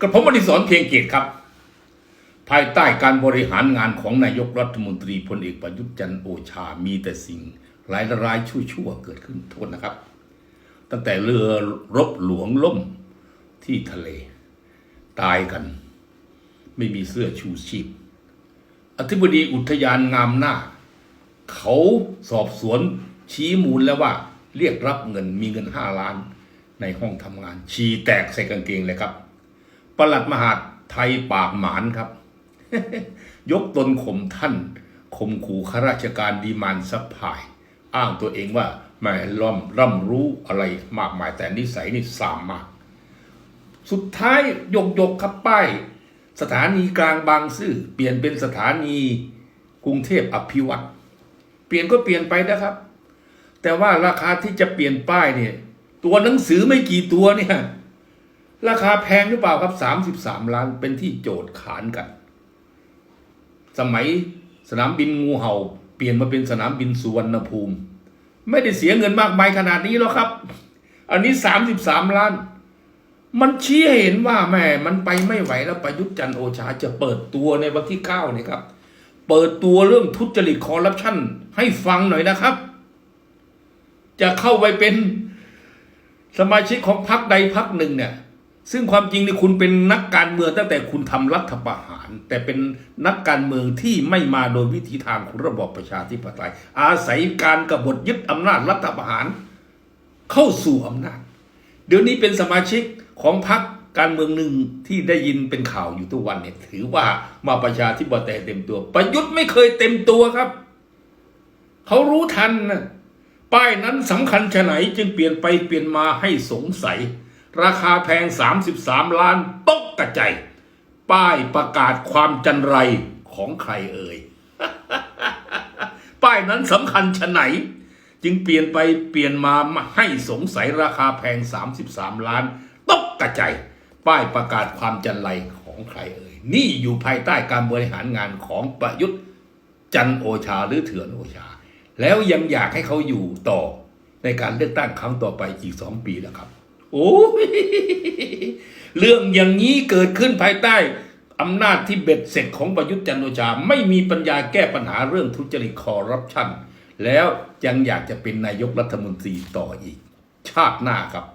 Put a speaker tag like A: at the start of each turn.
A: กระผมอดิศรเพียงเกียรติครับ ภายใต้การบริหารงานของนายกรัฐมนตรีพลเอกประยุทธ์จันโอชา มีแต่สิ่งร้ายร้ายชั่วๆเกิดขึ้นโทษนะครับ ตั้งแต่เรือรบหลวงล่มที่ทะเล ตายกัน ไม่มีเสื้อชูชีพ อธิบดีอุทยานงามหน้า เขาสอบสวนชี้มูลแล้วว่า เรียกรับเงินมีเงินห้าล้านในห้องทำงาน ชีแตกใส่กางเกงเลยครับ ประหลัดมหาดไทยปากหมานครับ ยกตนข่มท่านข่มขู่ข้าราชการดีมานซัพพายอ้างตัวเองว่าแม่ร่ำร่ำรู้อะไรมากมายแต่นิสัยนี่สามมาก สุดท้ายยกยกๆครับป้าย สถานีกลางบางซื่อเปลี่ยนเป็นสถานีกรุงเทพอภิวัตรเปลี่ยนก็เปลี่ยนไปนะครับ แต่ว่าราคาที่จะเปลี่ยนป้ายเนี่ย ตัวหนังสือไม่กี่ตัวเนี่ย ราคาแพงหรือเปล่าครับสามสิบสามล้านเป็นที่โจทย์ขานกัน สมัยสนามบินงูเห่า เปลี่ยนมาเป็นสนามบินสุวรรณภูมิ ไม่ได้เสียเงินมากมายขนาดนี้หรอกครับ อันนี้สามสิบสามล้าน มันชี้ให้เห็นว่าแม่มันไปไม่ไหวแล้วประยุทธ์จันโอชาจะเปิดตัวในวันที่เก้านี่ครับ เปิดตัวเรื่องทุจริตคอร์รัปชันให้ฟังหน่อยนะครับ จะเข้าไปเป็นสมาชิกของพรรคใดพรรคหนึ่งเนี่ย ซึ่งความจริงนี่คุณเป็นนักการเมืองตั้งแต่คุณทำรัฐประหาร แต่เป็นนักการเมืองที่ไม่มาโดยวิธีทางของระบอบประชาธิปไตย อาศัยการกบฏยึดอำนาจรัฐประหาร เข้าสู่อำนาจ เดี๋ยวนี้เป็นสมาชิกของพรรคการเมืองหนึ่งที่ได้ยินเป็นข่าวอยู่ทุกวันเนี่ยถือว่ามาประชาธิปไตยเต็มตัว ประยุทธ์ไม่เคยเต็มตัวครับ เขารู้ทันนะป้ายนั้นสำคัญชะไหนจึงเปลี่ยนไปเปลี่ยนมาให้สงสัย ราคาแพง 33 ล้านตกกระจายป้ายประกาศความจันไรของใครเอ่ย ป้ายนั้นสำคัญชะไหน จึงเปลี่ยนไปเปลี่ยนมาให้สงสัยราคาแพง 33 ล้านตกกระจายป้ายประกาศความจันไรของใครเอ่ย นี่อยู่ภายใต้การบริหารงานของประยุทธ์จันโอชาหรือเถื่อนโอชา แล้วยังอยากให้เขาอยู่ต่อในการเลือกตั้งครั้งต่อไปอีกสองปีแล้วครับ โอ้เรื่องอย่างนี้เกิดขึ้นภายใต้อำนาจที่เบ็ดเสร็จของประยุทธ์จันโอชา ไม่มีปัญญาแก้ปัญหาเรื่องทุจริตคอร์รัปชันแล้วยังอยากจะเป็นนายกรัฐมนตรีต่ออีก ชาติหน้าครับ